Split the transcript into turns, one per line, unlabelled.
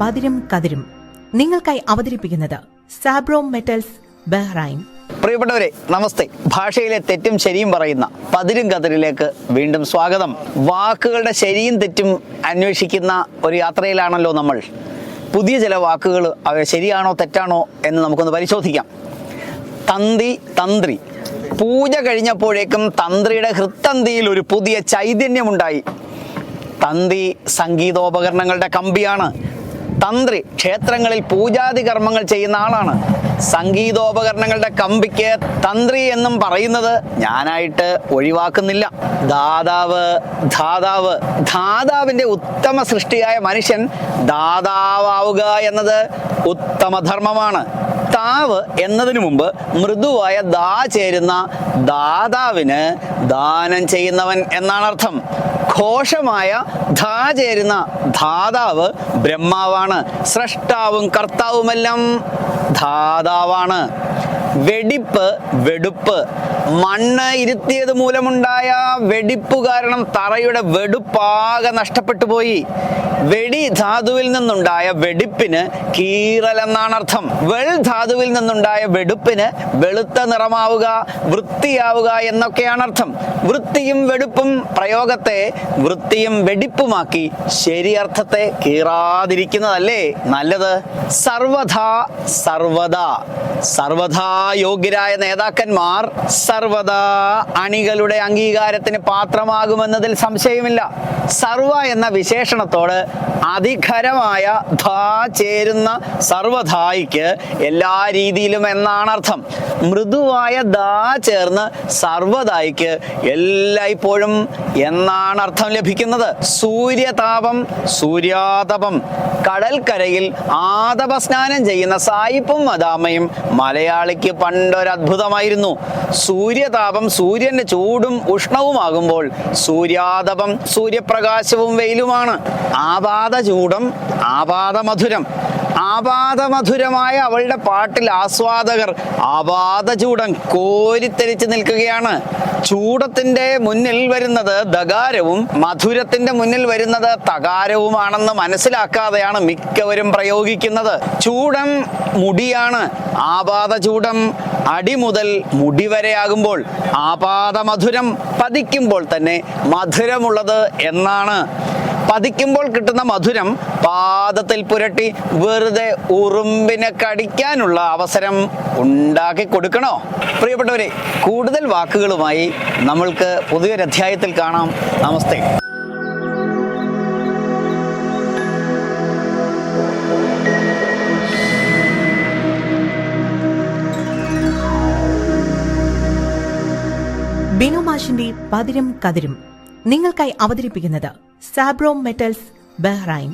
പതിരും കതിരും നിങ്ങൾക്കായി അവതരിപ്പിക്കുന്നത് സാബ്രോം metals Bahrain.
പ്രിയപ്പെട്ടവരെ നമസ്തേ. ഭാഷയിലെ തെറ്റും ശരിയും പറയുന്ന പതിരും കതിരിലേക്ക് വീണ്ടും സ്വാഗതം. വാക്കുകളുടെ ശരിയും തെറ്റും അന്വേഷിക്കുന്ന ഒരു യാത്രയിലാണല്ലോ നമ്മൾ. പുതിയ ചില വാക്കുകൾ അവ ശരിയാണോ തെറ്റാണോ എന്ന് നമുക്കൊന്ന് പരിശോധിക്കാം. തന്തി തന്ത്രി. പൂജ കഴിഞ്ഞപ്പോഴേക്കും തന്ത്രിയുടെ ഹൃത്തന്തിയിൽ ഒരു പുതിയ ചൈതന്യമുണ്ടായി. തന്തി സംഗീതോപകരണങ്ങളുടെ കമ്പിയാണ്. തന്ത്രി ക്ഷേത്രങ്ങളിൽ പൂജാതി കർമ്മങ്ങൾ ചെയ്യുന്ന ആളാണ്. സംഗീതോപകരണങ്ങളുടെ കമ്പിക്ക് തന്ത്രി എന്നും പറയുന്നത് ഞാനായിട്ട് ഒഴിവാക്കുന്നില്ല. ദാതാവ് ധാതാവ്. ധാതാവിന്റെ ഉത്തമ സൃഷ്ടിയായ മനുഷ്യൻ ദാതാവുക എന്നത് ഉത്തമധർമ്മമാണ്. താവ് എന്നതിനു മുമ്പ് മൃദുവായ ദാ ചേരുന്ന ദാതാവിന് ദാനം ചെയ്യുന്നവൻ എന്നാണ് അർത്ഥം. ഘോഷമായ ധാ ചേരുന്ന ധാതാവ് ബ്രഹ്മാവാണ്. സ്രഷ്ടാവും കർത്താവുമെല്ലാം ധാതാവാണ് വെടിപ്പ് വെടുപ്പ്. മണ്ണ് ഇരുത്തിയത് മൂലമുണ്ടായ വെടിപ്പ് കാരണം തറയുടെ വെടുപ്പാകെ നഷ്ടപ്പെട്ടു പോയി. വെടി ധാതുവിൽ നിന്നുണ്ടായ വെടിപ്പിന് കീറലെന്നാണ് അർത്ഥം വെൾ ധാതുവിൽ നിന്നുണ്ടായ വെടുപ്പിന് വെളുത്ത നിറമാവുക വൃത്തിയാവുക എന്നൊക്കെയാണ് അർത്ഥം വൃത്തിയും വെടുപ്പും പ്രയോഗത്തെ വൃത്തിയും വെടിപ്പുമാക്കി ശരിയർത്ഥത്തെ കീറാതിരിക്കുന്നതല്ലേ നല്ലത്? സർവധാ സർവദാ. സർവധാ യോഗ്യരായ നേതാക്കന്മാർ സർവദാ അണികളുടെ അംഗീകാരത്തിന് പാത്രമാകുമെന്നതിൽ സംശയമില്ല. സർവ എന്ന വിശേഷണത്തോട് അധികരമായ ധാ ചേരുന്ന സർവധായിക്ക് എല്ലാ രീതിയിലും എന്നാണ് അർത്ഥം. മൃദുവായ ദാ ചേർന്ന് സർവധായിക്ക് എല്ലായ്പ്പോഴും എന്നാണ് അർത്ഥം ലഭിക്കുന്നത്. സൂര്യതാപം സൂര്യാതപം. കടൽക്കരയിൽ ആതപ സ്നാനം ചെയ്യുന്ന സായിപ്പും മദാമയും മലയാളിക്ക് പണ്ടൊരത്ഭുതമായിരുന്നു. സൂര്യതാപം സൂര്യന്റെ ചൂടും ഉഷ്ണവുമാകുമ്പോൾ സൂര്യാതപം സൂര്യപ്രകാശവും വെയിലുമാണ്. ആപാത ചൂടം ആപാത മധുരം ആപാതമധുരമായ അവളുടെ പാട്ടിൽ ആസ്വാദകർ ആപാതചൂടം കോരിത്തെരിച്ച് നിൽക്കുകയാണ്. ചൂടത്തിന്റെ മുന്നിൽ വരുന്നത് ദകാരവും മധുരത്തിന്റെ മുന്നിൽ വരുന്നത് തകാരവുമാണെന്ന് മനസ്സിലാക്കാതെയാണ് മിക്കവരും പ്രയോഗിക്കുന്നത്. ചൂടം മുടിയാണ്. ആപാദ ചൂടം അടി മുതൽ മുടി വരെയാകുമ്പോൾ ആകുമ്പോൾ മധുരം പതിക്കുമ്പോൾ തന്നെ മധുരമുള്ളത് എന്നാണ്. പതിക്കുമ്പോൾ കിട്ടുന്ന മധുരം പാദത്തിൽ പുരട്ടി വെറുതെ ഉറുമ്പിനെ കടിക്കാനുള്ള അവസരം ഉണ്ടാക്കി കൊടുക്കണോ? പ്രിയപ്പെട്ടവരെ കൂടുതൽ വാക്കുകളുമായി നമ്മൾക്ക് പുതിയൊരധ്യായത്തിൽ കാണാം. നമസ്തേ.
ബിനു മാഷിന്റെ പതിരും കതിരും നിങ്ങൾക്കായി അവതരിപ്പിക്കുന്നത് സാബ്രോം മെറ്റൽസ് ബഹ്റൈൻ